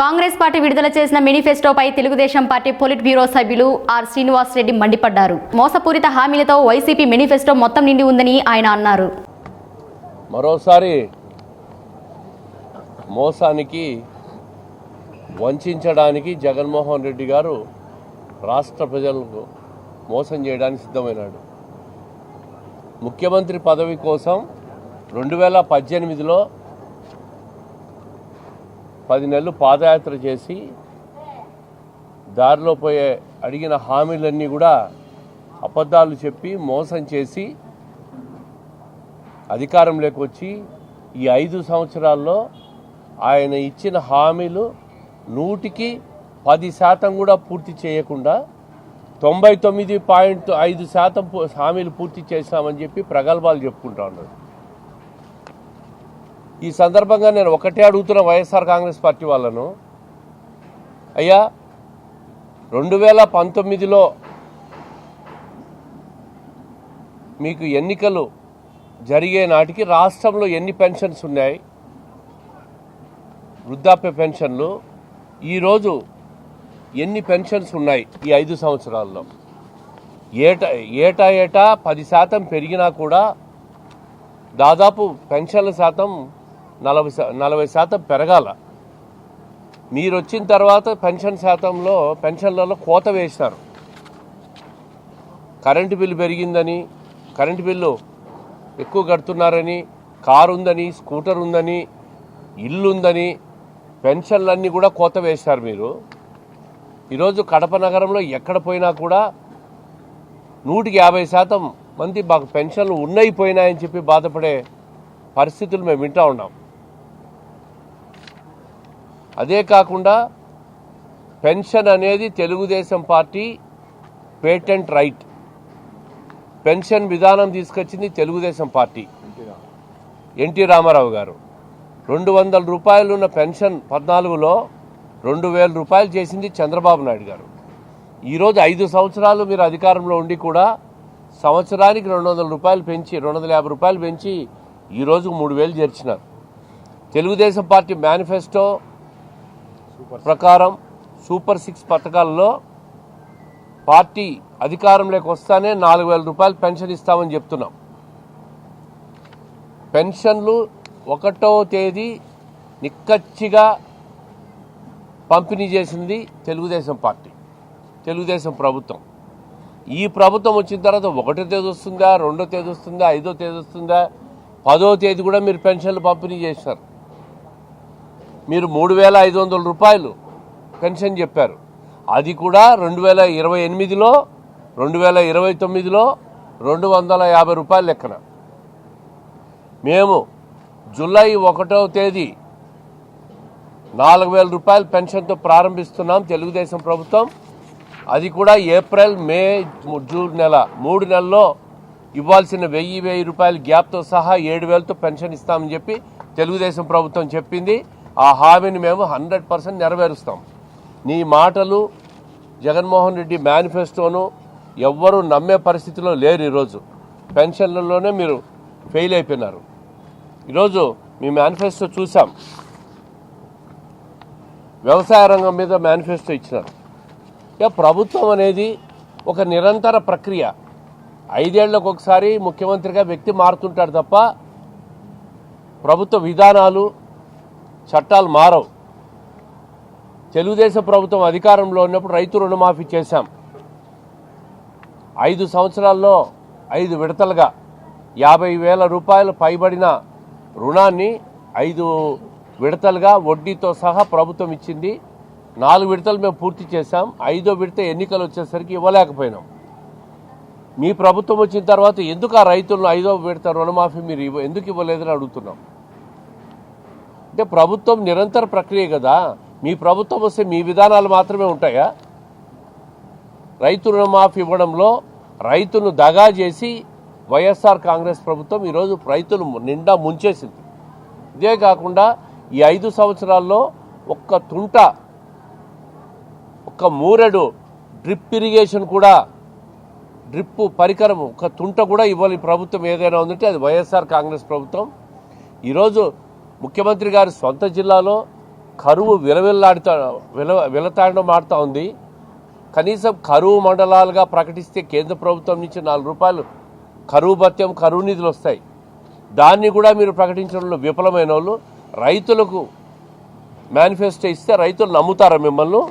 Congress party విడుదల చేసిన మేనిఫెస్టోపై తెలుగుదేశం పార్టీ పొలిట్ బ్యూరో సభ్యులు ఆర్ శ్రీనివాస్ రెడ్డి మండిపడ్డారు. మోసపూరిత హామీలతో వైసీపీ మేనిఫెస్టో మొత్తం నిండి ఉందని ఆయన అన్నారు. మరోసారి మోసానికి వంచడానికి జగన్మోహన్ రెడ్డి గారు రాష్ట్ర ప్రజలకు మోసం చేయడానికి సిద్ధమైనాడు. ముఖ్యమంత్రి పదవి కోసం రెండు వేల పద్దెనిమిదిలో పది నెలలు పాదయాత్ర చేసి దారిలో పోయే అడిగిన హామీలన్నీ కూడా అబద్ధాలు చెప్పి మోసం చేసి అధికారంలోకి వచ్చి ఈ ఐదు సంవత్సరాల్లో ఆయన ఇచ్చిన హామీలు నూటికి పది శాతం కూడా పూర్తి చేయకుండా తొంభై తొమ్మిది పాయింట్ ఐదు శాతం హామీలు పూర్తి చేశామని చెప్పి ప్రగల్భాలు చెప్పుకుంటా ఉన్నారు. ఈ సందర్భంగా నేను ఒకటే అడుగుతున్న వైఎస్ఆర్ కాంగ్రెస్ పార్టీ వాళ్ళను అయ్యా రెండు వేల పంతొమ్మిదిలో మీకు ఎన్నికలు జరిగే నాటికి రాష్ట్రంలో ఎన్ని పెన్షన్స్ ఉన్నాయి? వృద్ధాప్య పెన్షన్లు. ఈరోజు ఎన్ని పెన్షన్స్ ఉన్నాయి ఈ ఐదు సంవత్సరాల్లో? ఏటా ఏటా ఏటా పది శాతం పెరిగినా కూడా దాదాపు పెన్షన్ల శాతం నలభై నలభై శాతం పెరగాల. మీరు వచ్చిన తర్వాత పెన్షన్ శాతంలో పెన్షన్లలో కోత వేసినారు కరెంటు బిల్లు పెరిగిందని కరెంటు బిల్లు ఎక్కువ కడుతున్నారని కారు ఉందని స్కూటర్ ఉందని ఇల్లు ఉందని పెన్షన్లన్నీ కూడా కోత వేశారు మీరు. ఈరోజు కడప నగరంలో ఎక్కడ పోయినా కూడా నూటికి యాభై శాతం మంది మాకు పెన్షన్లు ఉన్నాయి పోయినాయని చెప్పి బాధపడే పరిస్థితులు మేము వింటూ ఉన్నాం. అదే కాకుండా పెన్షన్ అనేది Telugu Desam party patent right. Pension విధానం తీసుకొచ్చింది తెలుగుదేశం పార్టీ. ఎన్టీ రామారావు గారు. రెండు వందల రూపాయలు ఉన్న పెన్షన్ పద్నాలుగులో రెండు వేల రూపాయలు చేసింది చంద్రబాబు నాయుడు గారు. ఈరోజు ఐదు సంవత్సరాలు మీరు అధికారంలో ఉండి కూడా సంవత్సరానికి రెండు వందల రూపాయలు పెంచి రెండు వందల యాభై రూపాయలు పెంచి ఈరోజు మూడు వేలు చేర్చినారు. తెలుగుదేశం పార్టీ మేనిఫెస్టో ప్రకారం సూపర్ సిక్స్ పథకాల్లో పార్టీ అధికారంలోకి వస్తానే నాలుగు వేల రూపాయలు పెన్షన్ ఇస్తామని చెప్తున్నాం. పెన్షన్లు ఒకటో తేదీ నిక్కచ్చిగా పంపిణీ చేసింది తెలుగుదేశం పార్టీ తెలుగుదేశం ప్రభుత్వం. ఈ ప్రభుత్వం వచ్చిన తర్వాత ఒకటో తేదీ వస్తుందా రెండో తేదీ వస్తుందా ఐదో తేదీ వస్తుందా పదో తేదీ కూడా మీరు పెన్షన్లు పంపిణీ చేశారు. మీరు మూడు వేల ఐదు వందల రూపాయలు పెన్షన్ చెప్పారు. అది కూడా రెండు వేల ఇరవై ఎనిమిదిలో రెండు వేల ఇరవై తొమ్మిదిలో రెండు వందల యాభై రూపాయలు లెక్కన. మేము జూలై ఒకటో తేదీ నాలుగు వేల రూపాయల పెన్షన్తో ప్రారంభిస్తున్నాం తెలుగుదేశం ప్రభుత్వం. అది కూడా ఏప్రిల్ మే జూన్ నెల మూడు నెలల్లో ఇవ్వాల్సిన వెయ్యి వెయ్యి రూపాయల గ్యాప్తో సహా ఏడు వేలతో పెన్షన్ ఇస్తామని చెప్పి తెలుగుదేశం ప్రభుత్వం చెప్పింది. ఆ హామీని మేము హండ్రెడ్ పర్సెంట్ నెరవేరుస్తాం. నీ మాటలు జగన్మోహన్ రెడ్డి మేనిఫెస్టోను ఎవ్వరూ నమ్మే పరిస్థితిలో లేరు ఈరోజు. పెన్షన్లలోనే మీరు ఫెయిల్ అయిపోయినారు. ఈరోజు మీ మేనిఫెస్టో చూసాం వ్యవసాయ రంగం మీద మేనిఫెస్టో ఇచ్చినారు. ఇక ప్రభుత్వం అనేది ఒక నిరంతర ప్రక్రియ. ఐదేళ్ళకు ఒకసారి ముఖ్యమంత్రిగా వ్యక్తి మారుతుంటాడు తప్ప ప్రభుత్వ విధానాలు చట్టాలు మారవు. తెలుగుదేశం ప్రభుత్వం అధికారంలో ఉన్నప్పుడు రైతు రుణమాఫీ చేశాం. ఐదు సంవత్సరాల్లో ఐదు విడతలుగా యాభై వేల రూపాయలు పైబడిన రుణాన్ని ఐదు విడతలుగా వడ్డీతో సహా ప్రభుత్వం ఇచ్చింది. నాలుగు విడతలు మేము పూర్తి చేశాం. ఐదో విడత ఎన్నికలు వచ్చేసరికి ఇవ్వలేకపోయినాం. మీ ప్రభుత్వం వచ్చిన తర్వాత ఎందుకు ఆ రైతులను ఐదో విడత రుణమాఫీ మీరు ఇవ్వ ఎందుకు ఇవ్వలేదని అడుగుతున్నాం. అంటే ప్రభుత్వం నిరంతర ప్రక్రియ కదా. మీ ప్రభుత్వం వస్తే మీ విధానాలు మాత్రమే ఉంటాయా? రైతు రుణమాఫీ ఇవ్వడంలో రైతును దగా చేసి వైఎస్ఆర్ కాంగ్రెస్ ప్రభుత్వం ఈరోజు రైతులు నిండా ముంచేసింది. ఇదే కాకుండా ఈ ఐదు సంవత్సరాల్లో ఒక్క తుంట ఒక్క మూరెడు డ్రిప్ ఇరిగేషన్ కూడా డ్రిప్ పరికరం ఒక తుంట కూడా ఇవ్వాలి ప్రభుత్వం ఏదైనా ఉందంటే అది వైఎస్ఆర్ కాంగ్రెస్ ప్రభుత్వం. ఈరోజు ముఖ్యమంత్రి గారి సొంత జిల్లాలో కరువు విలవిల్లాడుతా విల విలతాండం ఆడుతూ ఉంది. కనీసం కరువు మండలాలుగా ప్రకటిస్తే కేంద్ర ప్రభుత్వం నుంచి నాలుగు రూపాయలు కరువు భత్యం కరువు నిధులు వస్తాయి. దాన్ని కూడా మీరు ప్రకటించడంలో విఫలమైన వాళ్ళు రైతులకు మేనిఫెస్టో ఇస్తే రైతులు నమ్ముతారా మిమ్మల్ని?